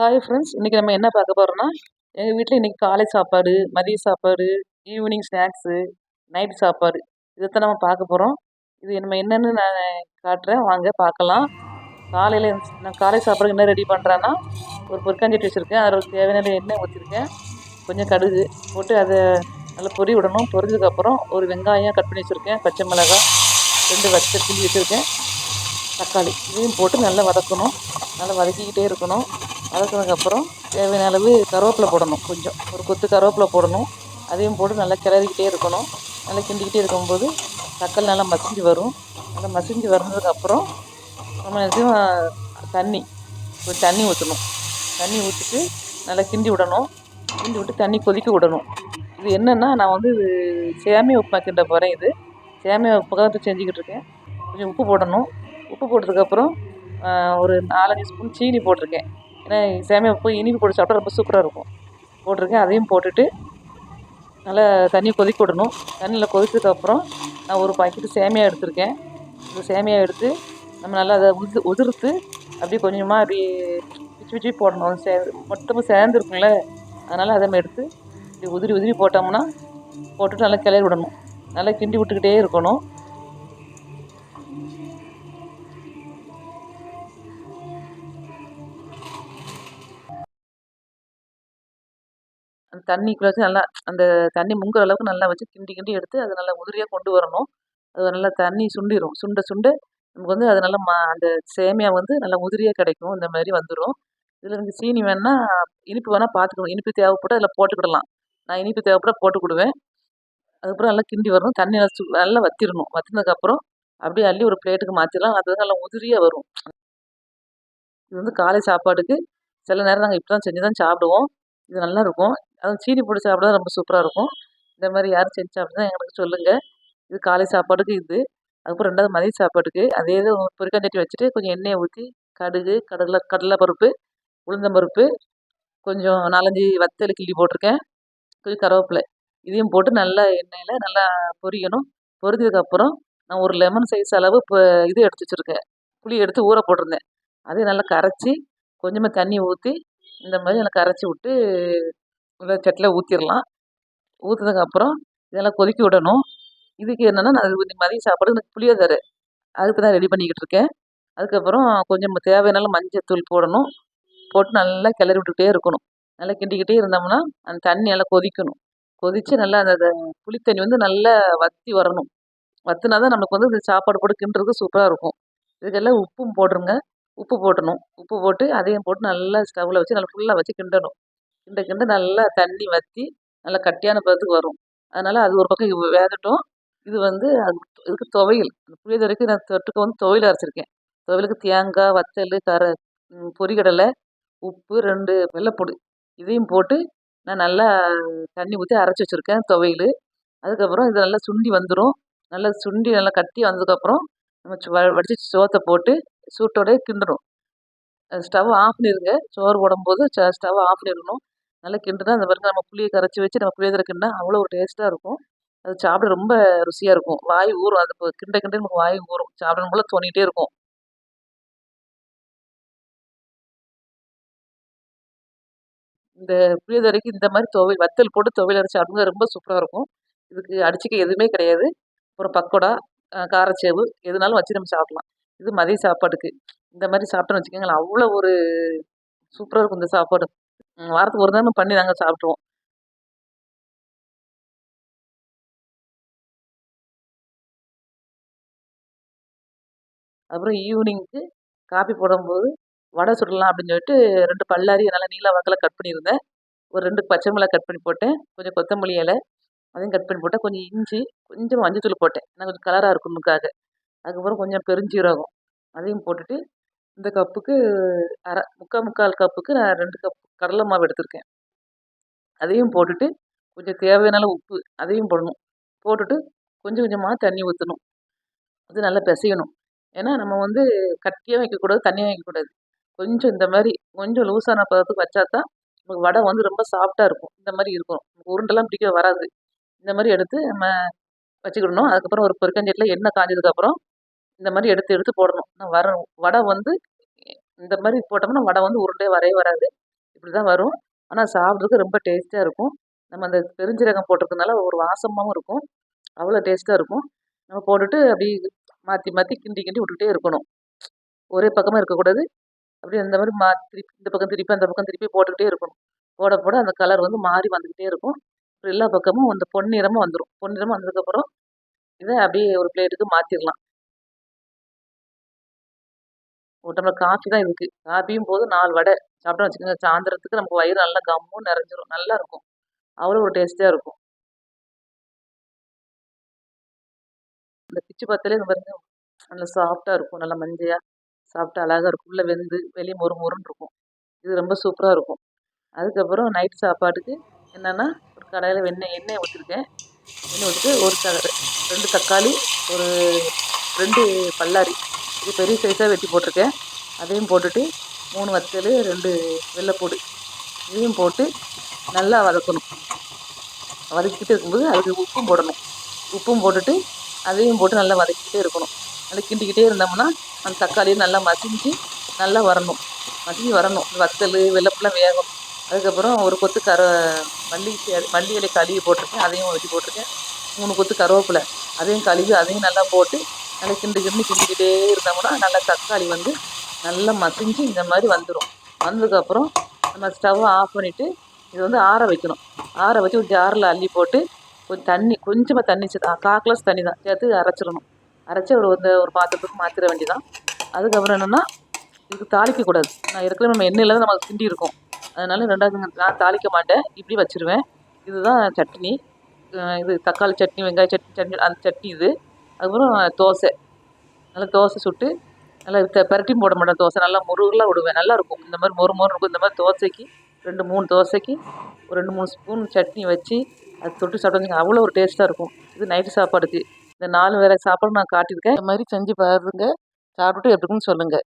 Hi friends இன்றைக்கி நம்ம என்ன பார்க்க போகிறோம்னா எங்கள் வீட்டில் இன்றைக்கி காலை சாப்பாடு மதிய சாப்பாடு ஈவினிங் ஸ்நாக்ஸு நைட் சாப்பாடு. இதைத்தான் நம்ம பார்க்க போகிறோம் இது நம்ம என்னென்னு நான் காட்டுறேன். வாங்க பார்க்கலாம். காலையில் நான் காலை சாப்பாடு என்ன ரெடி பண்ணுறேன்னா ஒரு பொற்காஞ்சட்டி வச்சுருக்கேன். அதில் தேவையான எண்ணெய் ஊற்றிருக்கேன் கொஞ்சம் கடுகு போட்டு அதை நல்லா பொறி விடணும். பொரிஞ்சதுக்கப்புறம் ஒரு வெங்காயம் கட் பண்ணி வச்சுருக்கேன். பச்சை மிளகாய் ரெண்டு வச்ச கிள்ளி வச்சுருக்கேன். தக்காளி. இதையும் போட்டு நல்லா வதக்கணும். நல்லா வதக்கிக்கிட்டே இருக்கணும். வதக்கினதுக்கப்புறம் தேவையான அளவு கருவேப்பிலை போடணும் கொஞ்சம். ஒரு கொத்து கருவேப்பிலை போடணும். அதையும் போட்டு நல்லா கிளறிக்கிட்டே இருக்கணும். நல்லா கிண்டிக்கிட்டே இருக்கும்போது தக்காளி நல்லா மசிஞ்சு வரும். நல்லா மசிஞ்சு வந்ததுக்கப்புறம் நம்ம எதுவும் தண்ணி ஒரு தண்ணி ஊற்றணும் தண்ணி ஊற்றிட்டு நல்லா கிண்டி விடணும். கிண்டி விட்டு தண்ணி கொதிக்க விடணும். இது என்னென்னா நான் வந்து இது சேமியா உப்புமா கிண்ட போகிறேன் இது. சேமியா உப்பு செஞ்சுக்கிட்டு இருக்கேன். கொஞ்சம் உப்பு போடணும். உப்பு போட்டதுக்கப்புறம் ஒரு நாலஞ்சு ஸ்பூன் சீனி போட்டிருக்கேன். ஏன்னா சேமியா உப்பு இனிப்பு போட்டு சாப்பிட்டா ரொம்ப சூப்பராக இருக்கும். போட்டிருக்கேன். அதையும் போட்டுட்டு நல்லா தண்ணி கொதிக்க விடணும். தண்ணியில் கொதித்ததுக்கப்புறம் நான் ஒரு பாக்கெட்டு சேமியா எடுத்திருக்கேன். இந்த சேமியா எடுத்து நம்ம நல்லா அதை உது உதிர்த்து அப்படியே கொஞ்சமாக அப்படி பிச்சு பிச்சு போடணும். சே மொத்தமாக சேர்ந்துருக்குங்கள அதனால் அதை எடுத்து இப்படி உதிரி உதிரி போட்டோம்னா போட்டுட்டு நல்லா கிளறி விடணும். நல்லா கிண்டி விட்டுக்கிட்டே இருக்கணும். தண்ணிக்குள்ளே வச்சு நல்லா அந்த தண்ணி முங்குற அளவுக்கு நல்லா வச்சு கிண்டி கிண்டி எடுத்து அதை நல்லா உதிரியாக கொண்டு வரணும். அது நல்லா தண்ணி சுண்டிடும் சுண்ட சுண்டு நமக்கு வந்து அது நல்லா மா அந்த சேமியா வந்து நல்லா உதிரியாக கிடைக்கும். இந்த மாதிரி வந்துடும் இதில் எனக்கு சீனி வேணால் இனிப்பு வேணால் பார்த்துக்கணும். இனிப்பு தேவைப்பட்டு அதில் போட்டுக்கிடலாம். நான் இனிப்பு தேவைப்பட போட்டுக்கிடுவேன். அதுக்கப்புறம் நல்லா கிண்டி வரணும். தண்ணி வச்சு நல்லா வத்திடணும் வத்தினதுக்கப்புறம் அப்படியே அள்ளி ஒரு பிளேட்டுக்கு மாற்றிடலாம் அது நல்லா உதிரியாக வரும். இது வந்து காலை சாப்பாடுக்கு சில நேரம் நாங்கள் இப்படி தான் செஞ்சு தான் சாப்பிடுவோம். இது நல்லாயிருக்கும் அதுவும் சீனி போட்டு சாப்பிட ரொம்ப சூப்பராக இருக்கும். இந்த மாதிரி யாரும் செஞ்சு சாப்பிட்டா எங்களுக்கு சொல்லுங்கள் இது காலை சாப்பாடுக்கு இது அதுக்கப்புறம் ரெண்டாவது மதிய சாப்பாட்டுக்கு. அதே இது பொரிக்காஞ்சட்டி வச்சுட்டு கொஞ்சம் எண்ணெயை ஊற்றி கடுகு கடலை கடலை பருப்பு உளுந்தம்பருப்பு கொஞ்சம் நாலஞ்சு வத்தல் கிள்ளி போட்டிருக்கேன். கொஞ்சம் கருவேப்பிலை. இதையும் போட்டு நல்லா எண்ணெயில் நல்லா பொரியணும். பொரிஞ்சதுக்கப்புறம் நான் ஒரு லெமன் சைஸ் அளவு இப்போ இது எடுத்து வச்சுருக்கேன். புளி எடுத்து ஊற போட்டிருந்தேன். அதையும் நல்லா கரைச்சி கொஞ்சமாக தண்ணி ஊற்றி இந்த மாதிரி நல்லா கரைச்சி விட்டு இந்த சட்டியில் ஊற்றிடலாம் ஊற்றுனதுக்கப்புறம் இதெல்லாம் கொதிக்க விடணும். இதுக்கு என்னென்னா நான் மதியம் சாப்பாடு எனக்கு புளியோதரை. அதுக்கு தான் ரெடி பண்ணிக்கிட்டு இருக்கேன். அதுக்கப்புறம் கொஞ்சம் தேவையான மஞ்சத்தூள் போடணும். போட்டு நல்லா கிளறி விட்டுக்கிட்டே இருக்கணும். நல்லா கிண்டிக்கிட்டே இருந்தோம்னா அந்த தண்ணி நல்லா கொதிக்கணும். கொதித்து நல்லா அந்த புளித்தண்ணி வந்து நல்லா வத்தி வரணும். வற்றினா தான் நமக்கு வந்து இந்த சாப்பாடு போட்டு கிண்டுறதுக்கு சூப்பராக இருக்கும். இதுக்கெல்லாம் உப்பும் போட்டுருங்க. உப்பு போட்டணும். உப்பு போட்டு அதையும் போட்டு நல்லா ஸ்டவ்வில் வச்சு நல்லா ஃபுல்லாக வச்சு கிண்டணும். கிண்ட கிண்ட நல்லா தண்ணி வற்றி நல்லா கட்டியான பதத்துக்கு வரும். அதனால் அது ஒரு பக்கம் வேகட்டும். இது வந்து அது இதுக்கு துவையல். அந்த புளியோதரைக்கு நான் தொட்டுக்க வந்து துவையல் அரைச்சிருக்கேன். துவையலுக்கு தேங்காய் வத்தல் கர பொரிகடலை உப்பு ரெண்டு வெள்ளைப்பொடி இதையும் போட்டு நான் நல்லா தண்ணி ஊற்றி அரைச்சி வச்சுருக்கேன் துவையல். அதுக்கப்புறம் இது நல்லா சுண்டி வந்துடும் நல்லா சுண்டி நல்லா கட்டி வந்ததுக்கப்புறம் நம்ம வடித்து சோத்தை போட்டு சூட்டோடய கிண்டணும் ஸ்டவ் ஆஃப் பண்ணிடுங்க. சோறு போடும்போது ஸ்டவ் ஆஃப் பண்ணிடணும். நல்லா கிண்டுனா அந்த பாருங்க நம்ம புளியை கரைச்சி வச்சு நம்ம புளியோதரை கிண்டினா அவ்வளோ ஒரு டேஸ்ட்டாக இருக்கும். அது சாப்பிட ரொம்ப ருசியாக இருக்கும். வாய் ஊறும். அது கிண்ட கிண்டே நமக்கு வாய் ஊறும். சாப்பிடணும் போல தோணிகிட்டே இருக்கும். இந்த புளியோதரைக்கு இந்த மாதிரி துவையல் வத்தல் போட்டு துவையல் அரைச்சி அப்படிங்க ரொம்ப சூப்பராக இருக்கும். இதுக்கு அடிச்சுக்க எதுவுமே கிடையாது. அப்புறம் பக்கோடா காரச்சேவு எதுனாலும் வச்சு நம்ம சாப்பிட்லாம். இது மதிய சாப்பாட்டுக்கு. இந்த மாதிரி சாப்பிட்டோன்னு வச்சுக்கோங்களேன் அவ்வளோ ஒரு சூப்பராக இருக்கும் இந்த சாப்பாடு. வாரத்துக்கு ஒரு நாள் பண்ணி நாங்கள் சாப்பிட்ருவோம் அப்புறம் ஈவினிங்க்கு காப்பி போடும்போது வடை சுடலாம் அப்படின்னு சொல்லிட்டு ரெண்டு பல்லாரி நல்லா நீல வாக்கில் கட் பண்ணியிருந்தேன். ஒரு ரெண்டு பச்சை மிளகா கட் பண்ணி போட்டேன். கொஞ்சம் கொத்தமல்லி இலை அதையும் கட் பண்ணி போட்டேன். கொஞ்சம் இஞ்சி கொஞ்சம் மஞ்சத்தூள் போட்டேன். ஏன்னா கொஞ்சம் கலராக இருக்கணுக்காக அதுக்கப்புறம் கொஞ்சம் பெருஞ்சீரகம் அதையும் போட்டுட்டு இந்த கப்புக்கு அரை முக்கால் முக்கால் கப்புக்கு நான் ரெண்டு கப் கடலை மாவு எடுத்திருக்கேன். அதையும் போட்டுட்டு கொஞ்சம் தேவையான உப்பு அதையும் போடணும். போட்டுட்டு கொஞ்சம் கொஞ்சமாக தண்ணி ஊற்றணும் அது நல்லா பிசையணும். ஏன்னா நம்ம வந்து கட்டியாக வைக்கக்கூடாது தண்ணியாக வைக்கக்கூடாது. கொஞ்சம் இந்த மாதிரி கொஞ்சம் லூஸான பதத்துக்கு வச்சா தான் நமக்கு வடை வந்து ரொம்ப சாஃப்டாக இருக்கும். இந்த மாதிரி இருக்கும். உருண்டெல்லாம் பிடிக்க வராது. இந்த மாதிரி எடுத்து நம்ம வச்சுக்கிடணும். அதுக்கப்புறம் ஒரு பெருக்கஞ்சட்டில் எண்ணெய் காஞ்சதுக்கப்புறம் இந்த மாதிரி எடுத்து எடுத்து போடணும். வர வடை வந்து இந்த மாதிரி போட்டோம்னா வடை வந்து உருண்டே வரவே வராது. இப்படி தான் வரும். ஆனால் சாப்பிட்றதுக்கு ரொம்ப டேஸ்ட்டாக இருக்கும். நம்ம அந்த பெருஞ்சீரகம் போட்டிருக்கனால ஒரு வாசமாகவும் இருக்கும். அவ்வளோ டேஸ்ட்டாக இருக்கும். நம்ம போட்டுட்டு அப்படி மாற்றி மாற்றி கிண்டி கிண்டி விட்டுக்கிட்டே இருக்கணும். ஒரே பக்கமாக இருக்கக்கூடாது. அப்படியே இந்த மாதிரி மா திருப்பி இந்த பக்கம் திருப்பி அந்த பக்கம் திருப்பி போட்டுக்கிட்டே இருக்கணும். போட போட அந்த கலர் வந்து மாறி வந்துக்கிட்டே இருக்கும். அப்புறம் எல்லா பக்கமும் அந்த பொன்னிறமும் வந்துடும் பொன்னிறமும் வந்ததுக்கப்புறம் இதை அப்படியே ஒரு பிளேட்டுக்கு மாற்றிடலாம் ஒரு டம்ளர் காஃபி தான் இதுக்கு காஃபியும் போதும் நாலு வடை சாப்பிட்டோம் வச்சுக்கோங்க. சாயந்தரத்துக்கு நமக்கு வயிறு நல்லா கம்மும் நிறைஞ்சிரும். நல்லா இருக்கும். அவ்வளோ ஒரு டேஸ்ட்டாக இருக்கும். இந்த பிச்சு பார்த்தாலே இந்த பாருங்க. நல்லா சாஃப்டாக இருக்கும். நல்லா மஞ்சையாக சாப்பிட்டு அழகாக இருக்கும். உள்ளே வெந்து வெளியே மொறு மொறுன்னு இருக்கும். இது ரொம்ப சூப்பராக இருக்கும். அதுக்கப்புறம் நைட் சாப்பாட்டுக்கு என்னென்னா ஒரு கடையில் வெண்ணெய் எண்ணெய் ஊற்றிருக்கேன் எண்ணெய் ஊற்றிட்டு ஒரு ரெண்டு தக்காளி ஒரு ரெண்டு பல்லாரி. இது பெரிய சைஸாக வெட்டி போட்டிருக்கேன். அதையும் போட்டுட்டு மூணு வத்தல் ரெண்டு வெள்ளைப்பூடு இதையும் போட்டு நல்லா வதக்கணும். வதக்கிட்டு இருக்கும்போது அதுக்கு உப்பும் போடணும். உப்பும் போட்டுட்டு அதையும் போட்டு நல்லா வதக்கிட்டே இருக்கணும். நல்லா கிண்டிக்கிட்டே இருந்தோம்னா அந்த தக்காளியும் நல்லா மசிஞ்சு நல்லா வரணும். மசிஞ்சு வரணும். வத்தல் வெள்ளப்பெல்லாம் வேகும். அதுக்கப்புறம் ஒரு கொத்து கர மல்லி மல்லி இலை கழுவி போட்டிருக்கேன். அதையும் வெட்டி போட்டிருக்கேன். மூணு கொத்து கருவேப்பிலை. அதையும் கழுவி அதையும் நல்லா போட்டு நல்லா கிண்டு கிண்டு கிண்டிக்கிட்டே இருந்தோம்னா நல்லா தக்காளி வந்து நல்லா மசிஞ்சு இந்த மாதிரி வந்துடும் வந்ததுக்கப்புறம் நம்ம ஸ்டவ்வை ஆஃப் பண்ணிவிட்டு இது வந்து ஆற வைக்கணும். ஆற வச்சு ஒரு ஜாரில் அள்ளி போட்டு கொஞ்சம் தண்ணி கொஞ்சமாக தண்ணி சேர்த்து கால் கிளாஸ் தண்ணி தான். சேர்த்து அரைச்சிடணும். அரைச்சி ஒரு இந்த ஒரு பாத்திரத்துக்கு மாற்றிட வேண்டியதான் அதுக்கப்புறம் என்னென்னா இதுக்கு தாளிக்கக்கூடாது. நான் ஏற்கனவே நம்ம எண்ணெயில் தான் நம்ம கிண்டி இருக்கோம் அதனால் ரெண்டாவது நான் தாளிக்க மாட்டேன். இப்படி வச்சுருவேன். இதுதான் சட்னி. இது தக்காளி சட்னி வெங்காய சட்னி சட்னி அந்த சட்னி இது. அதுக்கப்புறம் தோசை. நல்லா தோசை சுட்டு நல்லா த பரட்டியும் போட மாட்டேன் தோசை. நல்லா முருகலாக விடுவேன். நல்லாயிருக்கும் இந்த மாதிரி மொறு மொறு இருக்கும். இந்த மாதிரி தோசைக்கு ரெண்டு மூணு தோசைக்கு ஒரு ரெண்டு மூணு ஸ்பூன் சட்னி வச்சு அது தொட்டு சாப்பிட்டு அவ்வளோ ஒரு டேஸ்ட்டாக இருக்கும். இது நைட்டு சாப்பாடுக்கு. இந்த நாலு வேலை சாப்பாடு நான் காட்டியிருக்கேன். இந்த மாதிரி செஞ்சு பாருங்க. சாப்பிட்டுட்டு எப்படி இருக்குன்னு சொல்லுங்கள்